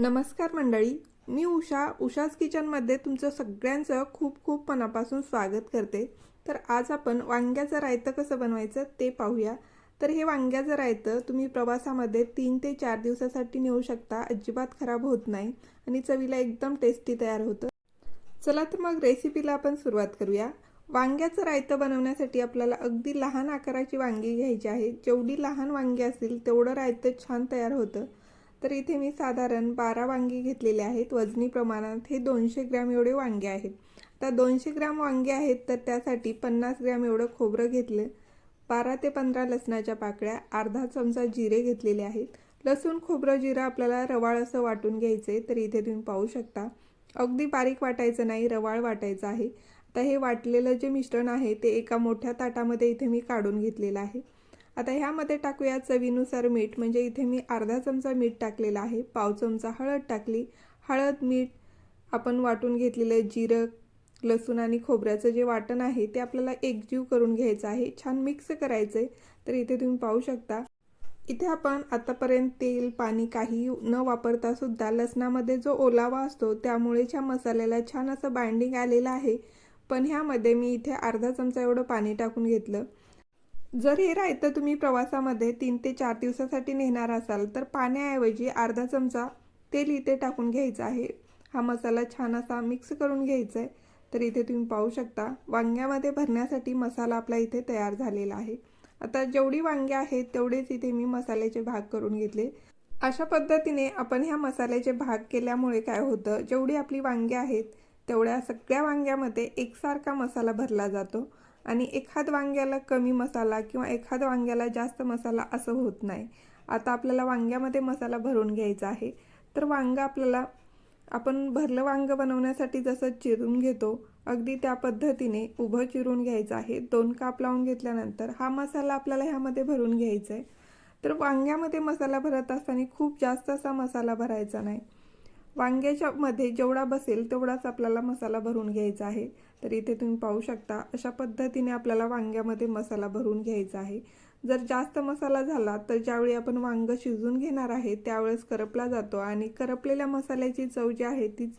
नमस्कार मंडळी मी उषा. उषाच किचनमध्ये तुमचं सगळ्यांचं खूप खूप मनापासून स्वागत करते. तर आज आपण वांग्याचं रायतं कसं बनवायचं ते पाहूया. तर हे वांग्याचं रायतं तुम्ही प्रवासामध्ये तीन ते चार दिवसासाठी नेऊ शकता. अजिबात खराब होत नाही आणि चवीला एकदम टेस्टी तयार होतं. चला तर मग रेसिपीला आपण सुरुवात करूया. वांग्याचं रायतं बनवण्यासाठी आपल्याला अगदी लहान आकाराची वांगी घ्यायची आहे. जेवढी लहान वांगी असतील तेवढं रायतं छान तयार होतं. तर इथे मी साधारण बारा वांगी घेतलेले आहेत. वजनी प्रमाणात हे दोनशे ग्रॅम एवढे वांगे आहेत. आता दोनशे ग्रॅम वांगे आहेत तर त्यासाठी पन्नास ग्रॅम एवढं खोबरं घेतलं. बारा ते पंधरा लसणाच्या पाकळ्या अर्धा चमचा जिरे घेतलेले आहेत. लसूण खोबरं जिरं आपल्याला रवाळ असं वाटून घ्यायचं आहे तर इथे तुम्ही पाहू शकता. अगदी बारीक वाटायचं नाही रवाळ वाटायचं आहे. आता हे वाटलेलं जे मिश्रण आहे ते एका मोठ्या ताटामध्ये इथे मी काढून घेतलेलं आहे. आता ह्यामध्ये टाकूया चवीनुसार मीठ. म्हणजे इथे मी अर्धा चमचा मीठ टाकलेला आहे. पाव चमचा हळद टाकली. हळद मीठ आपण वाटून घेतलेलं जिरं लसूण आणि खोबऱ्याचं जे वाटण आहे ते आपल्याला एकजीव करून घ्यायचं आहे. छान मिक्स करायचं आहे तर इथे तुम्ही पाहू शकता. इथे आपण आतापर्यंत तेल पाणी काही न वापरता सुद्धा लसणामध्ये जो ओलावा असतो त्यामुळे ह्या मसाल्याला छान असं बाइंडिंग आलेलं आहे. पण ह्यामध्ये मी इथे अर्धा चमचा एवढं पाणी टाकून घेतलं. जर हे रायतं तुम्ही प्रवासामध्ये तीन ते चार दिवसासाठी नेणार असाल तर पाण्याऐवजी अर्धा चमचा तेल इथे टाकून घ्यायचं आहे. हा मसाला छान असा मिक्स करून घ्यायचा आहे. तर इथे तुम्ही पाहू शकता वांग्यामध्ये भरण्यासाठी मसाला आपला इथे तयार झालेला आहे. आता जेवढी वांगे आहेत तेवढेच इथे मी मसाल्याचे भाग करून घेतले. अशा पद्धतीने आपण ह्या मसाल्याचे भाग केल्यामुळे काय होतं जेवढी आपली वांगे आहेत तेवढ्या सगळ्या वांग्यामध्ये एकसारखा मसाला भरला जातो. आणि एखाद वांग्याला कमी मसाला किंवा एखाद वांग्याला जास्त मसाला असं होत नाही. आता आपल्याला वांग्यामध्ये मसाला भरून घ्यायचा आहे. तर वांगं आपल्याला आपण भरलं वांगं बनवण्यासाठी जसं चिरून घेतो अगदी त्या पद्धतीने उभं चिरून घ्यायचं आहे. दोन काप लावून घेतल्यानंतर हा मसाला आपल्याला ह्यामध्ये भरून घ्यायचा आहे. तर वांग्यामध्ये मसाला भरत असताना खूप जास्त असा मसाला भरायचा नाही. वांग्याच्या मध्ये जेवढा बसेल तेवढाच आपल्याला मसाला भरून घ्यायचा आहे. तर इथे तुम्ही पाहू शकता अशा पद्धतीने आपल्याला वांग्यामध्ये मसाला भरून घ्यायचा आहे. जर जास्त मसाला झाला तर ज्यावेळी आपण वांग शिजून घेणार आहे त्यावेळेस करपला जातो आणि करपलेल्या मसाल्याची चव जी आहे ती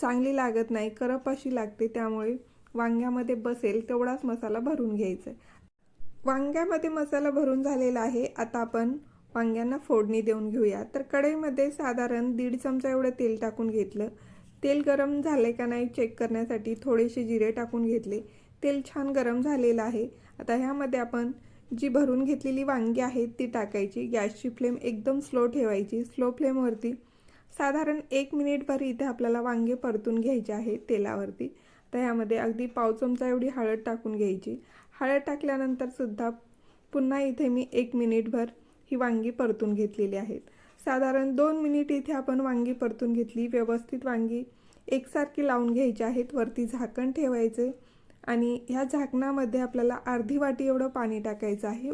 चांगली लागत नाही करप अशी लागते त्यामुळे वांग्यामध्ये बसेल तेवढाच मसाला भरून घ्यायचा आहे. वांग्यामध्ये मसाला भरून झालेला आहे आता आपण वांग्यांना फोडणी देऊन घेऊया. तर कढईमध्ये साधारण दीड चमचा एवढं तेल टाकून घेतलं. तेल गरम झाले का नाही चेक करण्यासाठी थोडेसे जिरे टाकून घेतले. तेल छान गरम झालेलं आहे. आता ह्यामध्ये आपण जी भरून घेतलेली वांगी आहेत ती टाकायची. गॅसची फ्लेम एकदम स्लो ठेवायची. स्लो फ्लेमवरती साधारण एक मिनिटभर इथे आपल्याला वांगे परतून घ्यायचे आहे तेलावरती. तर ह्यामध्ये अगदी पाव चमचा एवढी हळद टाकून घ्यायची. हळद टाकल्यानंतर सुद्धा पुन्हा इथे मी एक मिनिटभर ही वांगी परतून घेतलेली आहेत साधारण दोन मिनिट इथे आपण वांगी परतून घेतली व्यवस्थित वांगी एकसारखी लावून घ्यायची आहेत वरती झाकण ठेवायचे आणि ह्या झाकणामध्ये आपल्याला अर्धी वाटी एवढं पाणी टाकायचं आहे.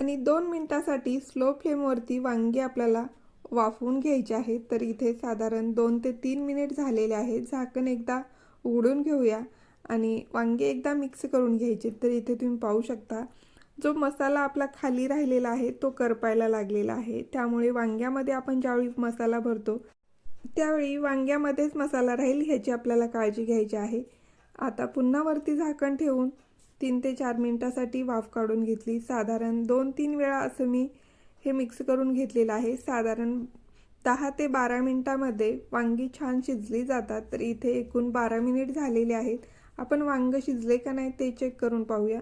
आणि दोन मिनटासाठी स्लो फ्लेमवरती वांगी आपल्याला वाफवून घ्यायचे आहेत तर इथे साधारण दोन ते तीन मिनिट झालेले आहेत. झाकण एकदा उघडून घेऊया आणि वांगे एकदा मिक्स करून घ्यायचे. तर इथे तुम्ही पाहू शकता जो मसाला आपला खाली राहिलेला आहे तो करपायला लागलेला आहे. त्यामुळे वांग्यामध्ये आपण ज्यावेळी मसाला भरतो त्यावेळी वांग्यामध्येच मसाला राहील ह्याची आपल्याला काळजी घ्यायची आहे. आता पुन्हा वरती झाकण ठेवून तीन ते चार मिनटासाठी वाफ काढून घेतली. साधारण दोन तीन वेळा असं मी हे मिक्स करून घेतलेलं आहे. साधारण दहा ते बारा मिनटामध्ये वांगी छान शिजली जातात. तर इथे एकूण बारा मिनिट झालेले आहेत. आपण वांग शिजले का नाही ते चेक करून पाहूया.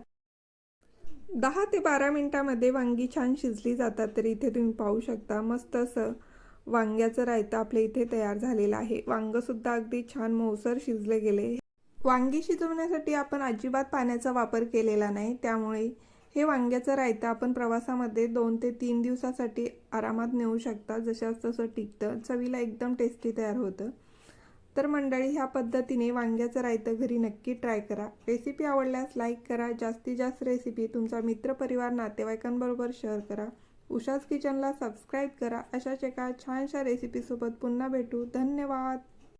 दहा ते बारा मिनटामध्ये वांगी छान शिजली जातात तर इथे तुम्ही पाहू शकता मस्त असं वांग्याचं रायतं आपल्या इथे तयार झालेलं आहे. वांगंसुद्धा अगदी छान मऊसर शिजले गेले. वांगी शिजवण्यासाठी आपण अजिबात पाण्याचा वापर केलेला नाही त्यामुळे हे वांग्याचं रायतं आपण प्रवासामध्ये दोन ते तीन दिवसासाठी आरामात नेऊ शकता जशाच तसं टिकतं चवीला एकदम टेस्टी तयार होतं. तर मंडळी ह्या पद्धतीने वांग्याचं रायतं घरी नक्की ट्राय करा. रेसिपी आवडल्यास लाईक करा. जास्तीत जास्त रेसिपी तुमचा मित्रपरिवार नातेवाईकांबरोबर शेअर करा. उषाज किचनला सबस्क्राईब करा. अशाच एका छानशा रेसिपीसोबत पुन्हा भेटू. धन्यवाद!